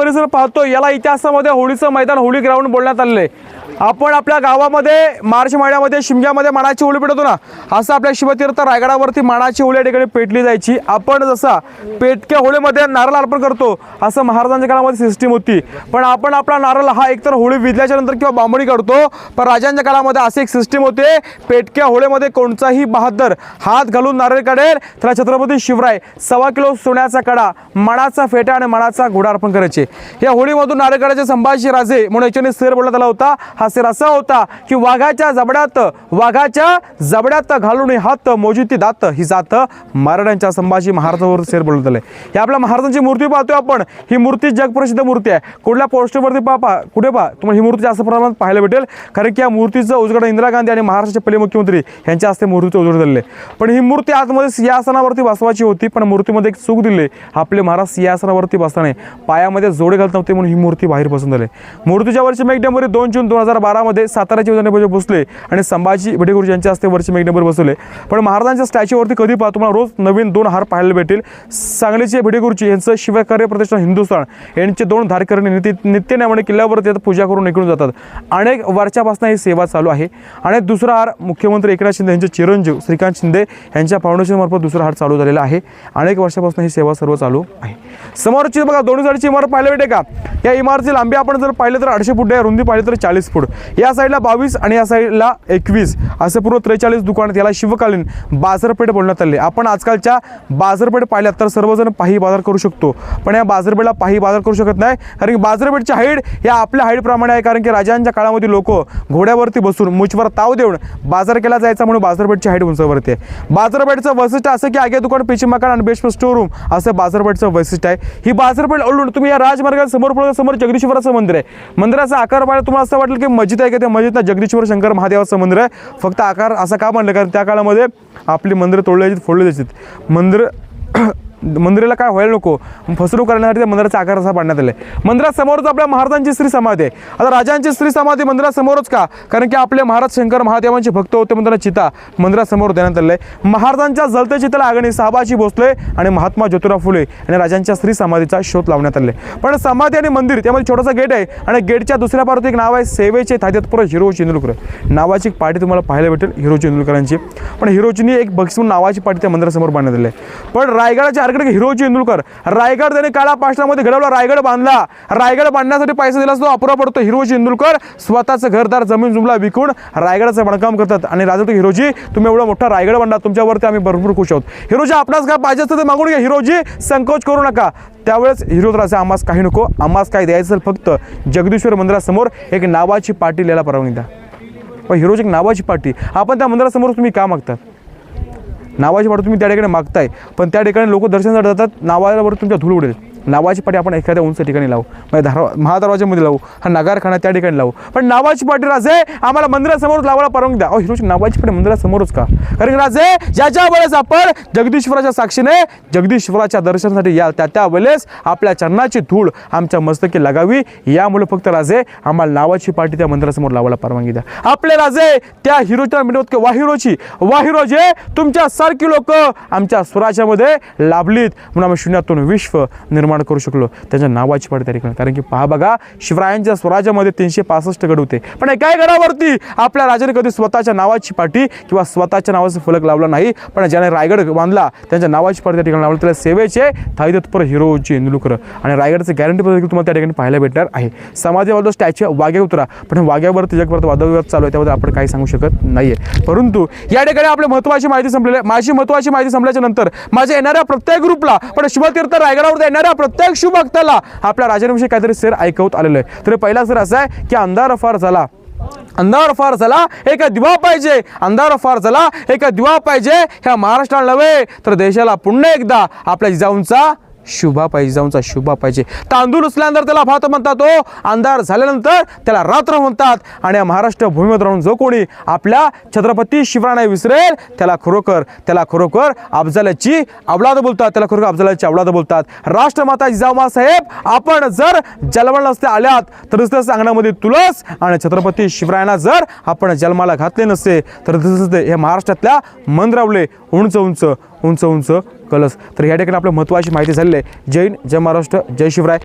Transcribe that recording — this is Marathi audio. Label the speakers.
Speaker 1: परिसर पाहतो याला इतिहासामध्ये होळीचं मैदान होळी ग्राउंड बोलण्यात आलेलं आहे. आपण आपल्या गावामध्ये मार्च महिन्यामध्ये शिमग्यामध्ये मानाची होळी पेटवतो ना असं आपल्या शिवतीर्थ रायगडावरती मानाची होळी या ठिकाणी पेटली जायची. आपण जसा पेटक्या होळीमध्ये नारळ अर्पण करतो असं महाराजांच्या काळामध्ये सिस्टीम होती. पण आपण आपला नारळ हा एकतर होळी विजल्याच्या नंतर किंवा बांबणी काढतो पण राजांच्या काळामध्ये असे एक सिस्टीम होते पेटक्या होळीमध्ये कोणताही बहादर हात घालून नारळ काढेल त्याला छत्रपती शिवराय सव्वा किलो सोन्याचा कडा मणाचा फेटा आणि मणाचा घोडा अर्पण करायचे. या होळीमधून नारळ काढायचे संभाजी राजे म्हणून याच्याने सर बोलण्यात आला होता हा शेर असा होता की वाघाच्या जबड्यात वाघाच्या जबड्यात घालून हात मोजुती दात ही जात मराठ्यांच्या संभाजी महाराजांवर शेर बोलत आले हे आपल्या महाराजांची मूर्ती पाहतोय आपण. ही मूर्ती जगप्रसिद्ध मूर्ती आहे. कुठल्या पोस्टरवरती पहा पहा. कुठे पहा. तुम्हाला ही मूर्ती जास्त प्रमाणात पाहायला भेटेल. कारण की या मूर्तीचं उजगड इंदिरा गांधी आणि महाराष्ट्राचे पहिले मुख्यमंत्री यांच्या हस्ते मूर्तीचं उजगड झालेले पण ही मूर्ती आतमध्ये सिंहासनावरती बसवायची होती पण मूर्तीमध्ये एक चूक दिली. आपले महाराज सिंहासनावरती बसताना पायामध्ये जोडे घालत नव्हते म्हणून ही मूर्ती बाहेर बसून झाले. मूर्तीच्या वर्षी मेघडेंबरी दोन जून दोन हजार बारामध्ये साताराचे उजवणे बसले आणि संभाजी भिडेगुरुजी यांच्या हस्ते वर्षी मेघडेंबरी बसवले. पण महाराजांच्या स्टॅच्यूवरती कधी पहा तुम्हाला रोज नवीन दोन हार पाहायला भेटेल सांगलीचे भिडेगुरुजी यांचं शिवकार्य प्रतिष्ठान हिंदुस्थान. यांचे दोन धारकरणी नित्य नित्यनेमाने किल्ल्यावरती येतात पूजा करून निघून जातात. अनेक वर्षापासून ही सेवा चालू आहे. आणि दुसरा हार मुख्यमंत्री एकनाथ शिंदे यांचे चिरंजीव श्रीकांत शिंदे यांच्या फाउंडेशनमार्फत दुसरा हार चालू झालेला आहे. अनेक वर्षापासून ही सेवा सर्व चालू आहे. समोरची बघा दोन्ही साईडची इमारत पाहायला भेटे का? या इमारतीची लांबी आपण जर पाहिलं तर अडीचशे फूट आहे रुंदी पाहिली तर चाळीस फूट. या साईडला बावीस आणि या साईडला एकवीस. असे पूर्ण त्रेचाळीस दुकान याला शिवकालीन बाजारपेठ बोलण्यात आले. आपण आजकालच्या बाजारपेठ पाहिल्यात तर सर्वजण पाही बाजार करू शकतो. पण या बाजारपेठला पाही बाजार करू शकत नाही. कारण की बाजारपेठची हाईट या आपल्या हाईटप्रमाणे आहे. कारण की राजांच्या काळामध्ये लोक घोड्यावरती बसून मुचवर ताव देऊन बाजार केला जायचा म्हणून बाजारपेठची हाईट उंचावरती आहे. बाजारपेठचं वैशिष्ट्य असं की आगे दुकान पेची मकान आणि बेस्ट स्टोर रूम असं बाजारपेठचं वैशिष्ट्य आहे. ही बाजारपेठ ओढून तुम्ही या राजमार्गाच्या समोर पडत समोर जगदीश्वराचं मंदिर आहे. मंदिराचा आकार पाहिला तुम्हाला असं वाटेल की मस्जिद आहे की? त्या मस्जिदला जगदीश्वर शंकर महादेवाचं मंदिर आहे. फक्त आकार असा का म्हणलं कारण त्या काळामध्ये आपली मंदिरं तोडले जायचे फोडले जायची मंदिर मंदिराला काय व्हायला नको? फसवणूक करण्यासाठी त्या मंदिराचा आकार असा पाडण्यात आला आहे मंदिरासमोरच आपल्या महाराजांची श्री समाधी आहे. आता राजांची श्री समाधी मंदिरासमोरच का? कारण की आपले महाराज शंकर महादेवांचे भक्त होते मंदिरात चिता मंदिरासमोर देण्यात आले महाराजांच्या जलते चिताला आगणी साबाजी भोसले आणि महात्मा ज्योतिराव फुले आणि राजांच्या श्री समाधीचा शोध लावण्यात आले पण समाधी आणि मंदिर त्यामध्ये छोटासा गेट आहे आणि गेटच्या दुसऱ्या पारात एक नाव आहे सेवेचे थाद्यातपुर हिरो चेंदुलकर. नावाची एक पार्टी तुम्हाला पाहायला भेटेल हिरो चेंदुलकरांची. पण हिरोचिनी एक बक्षीस नावाची पार्टी त्या मंदिरासमोर बांधण्यात आली आहे. पण रायगडाच्या मार्केट हिरोजी इंदुलकर रायगड त्याने काळा पाषाणामध्ये घडवला रायगड बांधला. रायगड बांधण्यासाठी पैसा दिला असतो अपुरा पडतो हिरोजी इंदुलकर स्वतःचं घरदार जमीन जुमला विकून रायगडाचं बांधकाम करतात. आणि राजू हिरोजी तुम्ही एवढा मोठा रायगड बांधला तुमच्यावरती आम्ही भरपूर खुश आहोत. हिरोजी आपणास काय पाहिजे असतं ते मागून घ्या. हिरोजी संकोच करू नका. त्यावेळेस हिरो आम्हास काही नको. आम्हास काय द्यायचं फक्त जगदीश्वर मंदिरासमोर एक नावाची पाटी लिहायला परवानगी द्या. पण हिरोजी एक नावाची पाटी. आपण त्या मंदिरासमोर तुम्ही का मागतात? नावाची वाटत तुम्ही त्या ठिकाणी मागताय पण त्या ठिकाणी लोक दर्शनासाठी जातात नावावर तुमच्या धूळ उडेल. नावाची पाटी आपण एखाद्या उंच ठिकाणी लावू. म्हणजे धारा महादरवाज्यामध्ये लावू. हा नगारखाना त्या ठिकाणी लावू. पण नावाची पाटी राजे आम्हाला मंदिरासमोर लावायला परवानगी द्या. अहो हिरोची नावाची पाटी मंदिरासमोरच का? कारण राजे राजे ज्याच्या वेळेस आपण जगदीश्वराच्या साक्षीने जगदीश्वराच्या दर्शनासाठी या त्या त्या वेळेस आपल्या चरणाची धूळ आमच्या मस्तकी लागावी. यामुळे फक्त राजे आम्हाला नावाची पाटी त्या मंदिरासमोर लावायला परवानगी द्या. आपले राजे त्या हिरोच्या मिळवत वा हिरोची वा हिरोजे तुमच्यासारखी तुमच्या सारखी लोक आमच्या स्वराज्यामध्ये लाभलीत. म्हणून आम्ही शून्यातून विश्व निर्माण करू शकलो. त्यांच्या नावाची पाटी त्या ठिकाणी कारण की पहा बघा शिवरायांच्या स्वराज्यामध्ये तीनशे पासष्ट गड होते. पण एका गडावरती आपल्या राजाने कधी स्वतःच्या नावाची पाठी किंवा स्वतःच्या नावाचा फलक लावला नाही. पण ज्याने रायगड बांधला त्यांच्या नावाची पडत्या ठिकाणी लावलं त्याला सेवेचे थाईदत्पर हिरोजी इंदुलकर आणि रायगडचं गॅरंटी देखील तुम्हाला त्या ठिकाणी पाहायला भेटणार आहे. समाजावर स्टॅच्यू वाग्या उतरा. पण वाग्यावरती जगभरात वादविवाद चालू आहे. त्याबद्दल आपण काही सांगू शकत नाहीये. परंतु या ठिकाणी आपली महत्त्वाची माहिती संपलेली माझी महत्त्वाची माहिती संपल्याच्या नंतर माझ्या येणाऱ्या प्रत्येक ग्रुपला पण शिवतीर्थ रायगडावर येणाऱ्या प्रत्येक शुभभक्ताला आपल्या राजांविषयी काहीतरी सर ऐकवत आलेलं आहे. तर पहिला सर असा आहे की अंधार फार झाला. अंधार फार झाला एका दिवा पाहिजे. अंधार फार झाला एका दिवा पाहिजे. ह्या महाराष्ट्राला नव्हे तर देशाला पुन्हा एकदा आपल्या जिजाऊंचा शुभा पाहिजे जाऊनचा शुभा पाहिजे. तांदूळ असल्यानंतर त्याला भात म्हणतात तो अंधार झाल्यानंतर त्याला रात्र म्हणतात. आणि या महाराष्ट्र भूमीवर राहून जो कोणी आपल्या छत्रपती शिवराय विसरेल त्याला खरोखर त्याला खरोखर अफजालाची अवलाद बोलतात त्याला खरोखर अफजालाची अवलाद बोलतात. राष्ट्रमाता जिजाऊमासाहेब आपण जर जन्माला नसते आल्यात तर तसंच अंगणामध्ये तुळस आणि छत्रपती शिवरायांना जर आपण जन्माला घातले नसते तर तसंच हे महाराष्ट्रातल्या मंदिरावले उंच उंच उंच उंच कलस तर या ठिकाणी आपल्या महत्त्वाची माहिती झालेली आहे. जैन जय महाराष्ट्र जय शिवराय.